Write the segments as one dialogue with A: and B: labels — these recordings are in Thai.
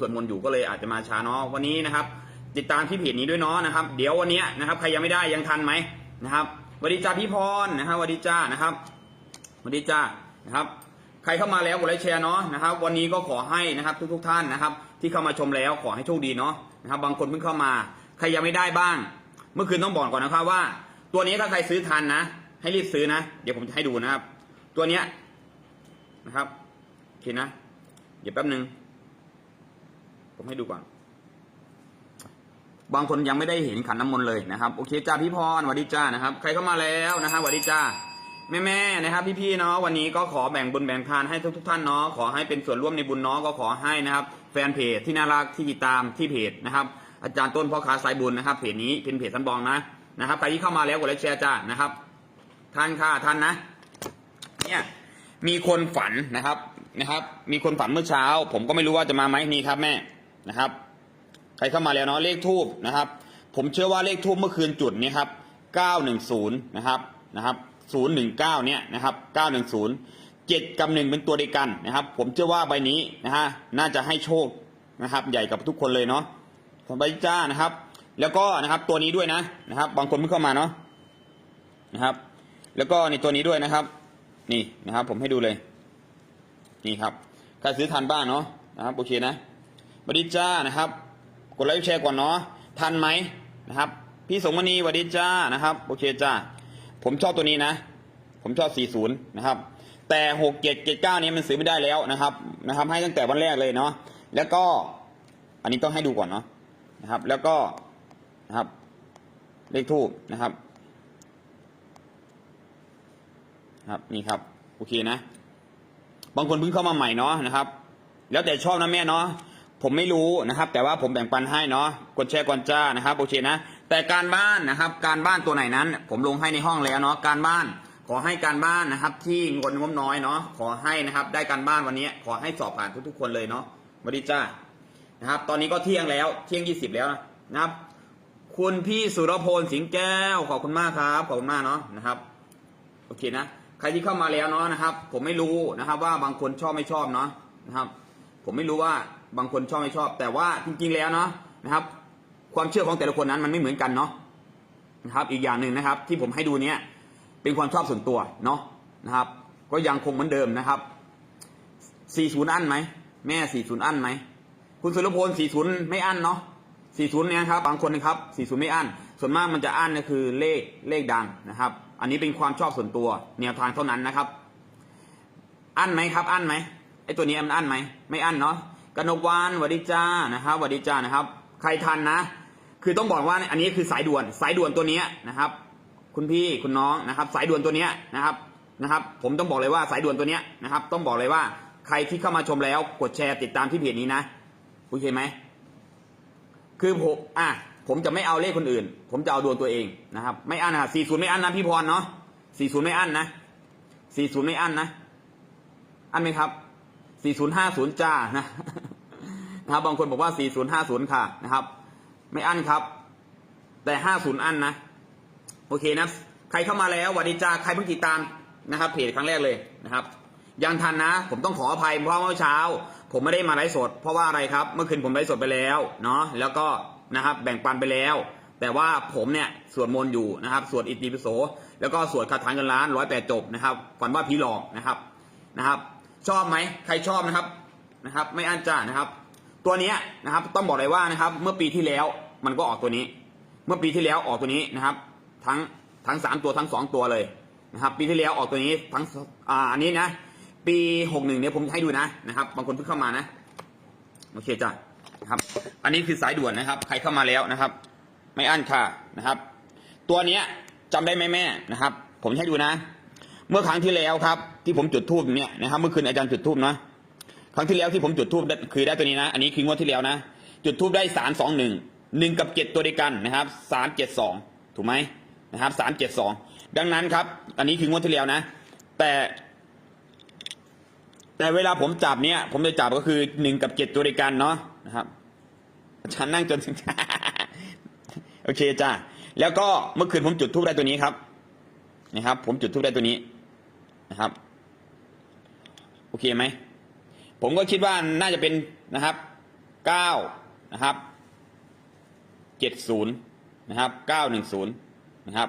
A: สวดมนต์อยู่ก็เลยอาจจะมาช้าเนาะวันนี้นะครับ ติดตามที่เพจนี้ด้วยเนาะนะครับ เดี๋ยววันนี้นะครับ ใครยังไม่ได้ยังทันไหมนะครับวัสดีจ้าพี่พรนะครับวัสดีจ้านะครับวัสดีจ้านะครับ ใครเข้ามาแล้วกดไลค์แชร์เนาะนะครับ วันนี้ก็ขอให้นะครับทุกๆท่านนะครับ ที่เข้ามาชมแล้วขอให้โชคดีเนาะนะครับ บางคนเพิ่งเข้ามา ใครยังไม่ได้บ้าง เมื่อคืนต้องบอกก่อนนะครับว่า ตัวนี้ถ้าใครซื้อทันนะ ให้รีบซื้อนะ เดี๋ยวผมจะให้ดูนะครับ ตัวเนี้ยนะครับโอเคนะ เดี๋ยวแป๊บหนึ่ง ผมให้ดูก่อน บางคนยังไม่ได้เห็นขันน้ำมนต์เลยนะครับ โอเคจ้าพี่พรสวัสดีจ้านะครับ ใครเข้ามาแล้วนะครับสวัสดีจ้าแม่แม่นะครับ พี่ๆเนาะวันนี้ก็ขอแบ่งบุญแบ่งทานให้ทุกทุกท่านเนาะขอให้เป็นส่วนร่วมในบุญเนาะก็ขอให้นะครับ แฟนเพจที่น่ารักที่ติดตามที่เพจนะครับ อาจารย์ต้นพ่อค้าสายบุญนะครับเพจนี้เป็นเพจสันบองนะนะครับใครที่เข้ามาแล้วกดไลค์แชร์จ้านะครับท่านค่ะท่านนะ เนี่ยมีคนฝันนะครับนะครับ มีคนฝันเมื่อเช้า ผมก็ไม่รู้ว่าจะมาไหมนี่ครับแม่ นะครับ ใครเข้ามาแล้วเนาะเลขทูบนะครับ ผมเชื่อว่าเลขทูบเมื่อคืนจุดนี่ยครับ910นะครับนะครับ019เนี่ยนะครับ910 7กับ1เป็นตัวเดียวกันนะครับ ผมเชื่อว่าใบนี้นะฮะน่าจะให้โชคนะครับ ใหญ่กับทุกคนเลยเนาะสบายจ้านะครับ แล้วก็นะครับตัวนี้ด้วยนะนะครับ บางคนเพิ่งเข้ามาเนาะนะครับ แล้วก็ในตัวนี้ด้วยนะครับ นี่นะครับ ผมให้ดูเลย นี่ครับใครซื้อทันบ้างเนาะนะครับโอเคนะ วัสดีจ้านะครับ กดไลค์แชร์ก่อนเนาะทันไหมนะครับ พี่สมมณีสวัสดีจ้านะครับโอเคจ้าผมชอบตัวนี้นะ ผมชอบ 40 นะครับ แต่6 7 7 9นี้มันซื้อไม่ได้แล้วนะครับนะครับ ให้ตั้งแต่วันแรกเลยเนาะแล้วก็ อันนี้ต้องให้ดูก่อนเนาะนะครับ แล้วก็นะครับ เลขทูบนะครับครับนี่ครับโอเคนะ บางคนเพิ่งเข้ามาใหม่เนาะนะครับ แล้วแต่ชอบนะแม่เนาะ ผมไม่รู้นะครับ แต่ว่าผมแบ่งปันให้เนาะกดแชร์ก่อนจ้านะครับโอเคนะ แต่การบ้านนะครับ การบ้านตัวไหนนั้น ผมลงให้ในห้องแล้วเนาะการบ้านขอให้การบ้านนะครับ ที่งดงบน้อยเนาะขอให้นะครับ ได้การบ้านวันนี้ ขอให้สอบผ่านทุกๆคนเลยเนาะสวัสดีจ้านะครับ ตอนนี้ก็เที่ยงแล้วเที่ยงยี่สิบแล้วนะครับ คุณพี่สุรพลสิงแก้วขอบคุณมากครับขอบคุณมากเนาะนะครับโอเคนะใครที่เข้ามาแล้วเนาะนะครับ ผมไม่รู้นะครับ ว่าบางคนชอบไม่ชอบเนาะนะครับ ผมไม่รู้ว่า บางคนชอบไม่ชอบ แต่ว่าจริง ๆ แล้วเนาะนะครับ ความเชื่อของแต่ละคนนั้นมันไม่เหมือนกันเนาะนะครับ อีกอย่างหนึ่งนะครับ ที่ผมให้ดูเนี้ยเป็นความชอบส่วนตัวเนาะนะครับ ก็ยังคงเหมือนเดิมนะครับ 40 อันไหมแม่ 40 อันไหมคุณสุรพล 40 ไม่อันเนาะ 40 เนี่ยครับบางคนนะครับ 40 ไม่อันส่วนมากมันจะอันก็คือเลขเลขดังนะครับ อันนี้เป็นความชอบส่วนตัวแนวทางเท่านั้นนะครับ อันไหมครับ อันไหมไอตัวนี้มันอันไหมไม่อันเนาะ กนกวานวัดดีจ้านะครับวัดดีจ้านะครับ ใครทันนะ คือต้องบอกว่าอันนี้คือสายด่วนสายด่วนตัวนี้นะครับ คุณพี่คุณน้องนะครับ สายด่วนตัวนี้นะครับนะครับ ผมต้องบอกเลยว่าสายด่วนตัวนี้นะครับ ต้องบอกเลยว่าใครที่เข้ามาชมแล้วกดแชร์ติดตามที่เพจนี้นะโอเคไหมคือผมอะผมจะไม่เอาเลขคนอื่น ผมจะเอาดวงตัวเองนะครับ ไม่อั้นนะสี่ศูนย์ไม่อั้นนะพี่พรเนาะสี่ศูนย์ไม่อั้นนะสี่ศูนย์ไม่อั้นนะ อั้นไหมครับสี่ศูนย์ห้าศูนย์จ้านะ นะครับบางคนบอกว่าสี่ศูนย์ห้าศูนย์ค่ะนะครับ ไม่อั้นครับ แต่ห้าศูนย์อั้นนะ โอเคนะ ใครเข้ามาแล้วสวัสดีจ้าใครเพิ่งติดตามนะครับเพจครั้งแรกเลยนะครับ ยังทันนะ ผมต้องขออภัยเพราะเมื่อเช้า ผมไม่ได้มาไลฟ์สด เพราะว่าอะไรครับ เมื่อคืนผมไลฟ์สดไปแล้วเนาะแล้วก็นะครับแบ่งปันไปแล้ว แต่ว่าผมเนี่ยสวดมนต์อยู่นะครับสวดอิติปิโสแล้วก็สวดคาถาเงินล้านร้อยแปดจบนะครับฝันว่าผีหลอกนะครับนะครับ ชอบไหมใครชอบนะครับนะครับ ไม่อั้นจ้านะครับ ตัวนี้นะครับต้องบอกเลยว่านะครับเมื่อปีที่แล้วมันก็ออกตัวนี้ เมื่อปีที่แล้วออกตัวนี้นะครับ ทั้งทั้งสามตัวทั้งสองตัวเลยนะครับ ปีที่แล้วออกตัวนี้ทั้งอ่าอันนี้นะ ปีหกหนึ่งเนี่ยผมให้ดูนะนะครับ บางคนเพิ่งเข้ามานะโอเคจ้ะนะครับ อันนี้คือสายด่วนนะครับ ใครเข้ามาแล้วนะครับ ไม่อั้นค่ะนะครับ ตัวเนี้ยจำได้ไหมแม่นะครับ ผมให้ดูนะ เมื่อครั้งที่แล้วครับ ที่ผมจุดทูบเนี่ยนะครับ เมื่อคืนอาจารย์จุดทูบนะ ครั้งที่แล้วที่ผมจุดทูบคือได้ตัวนี้นะ อันนี้คืองวดที่แล้วนะ จุดทูบได้สามสองหนึ่งหนึ่งกับเจ็ดตัวเดียวกันนะครับสามเจ็ดสองถูกไหมนะครับสามเจ็ดสองดังนั้นครับ อันนี้คืองวดที่แล้วนะ แต่แต่เวลาผมจับเนี่ย ผมจะจับก็คือหนึ่งกับเจ็ดตัวเดียวกันเนาะนะครับฉันนั่งจนโอเคจ้าแล้วก็เมื่อคืนผมจุดทูบได้ตัวนี้ครับนะครับ ผมจุดทูบได้ตัวนี้นะครับ โอเคไหม ผมก็คิดว่าน่าจะเป็นนะครับเก้านะครับเจ็ดศูนย์นะครับเก้าหนึ่งศูนย์นะครับ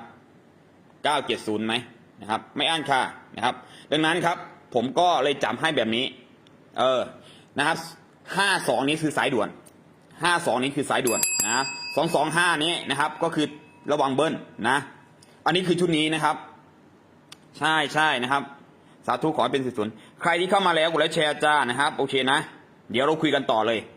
A: เก้าเจ็ดศูนย์ไหมนะครับ ไม่อั้นค่ะนะครับ ดังนั้นครับ ผมก็เลยจำให้แบบนี้ เออนะครับห้าสองนี้คือสายด่วนห้าสองนี้คือสายด่วนนะสองสองห้านี้นะครับ ก็คือระวังเบิ้ลนะ อันนี้คือชุดนี้นะครับ ใช่ใช่นะครับ สาธุขอให้เป็นสิทธิ์ศูนย์ ใครที่เข้ามาแล้วกดไลค์แชร์จ้านะครับ โอเคนะ เดี๋ยวเราคุยกันต่อเลย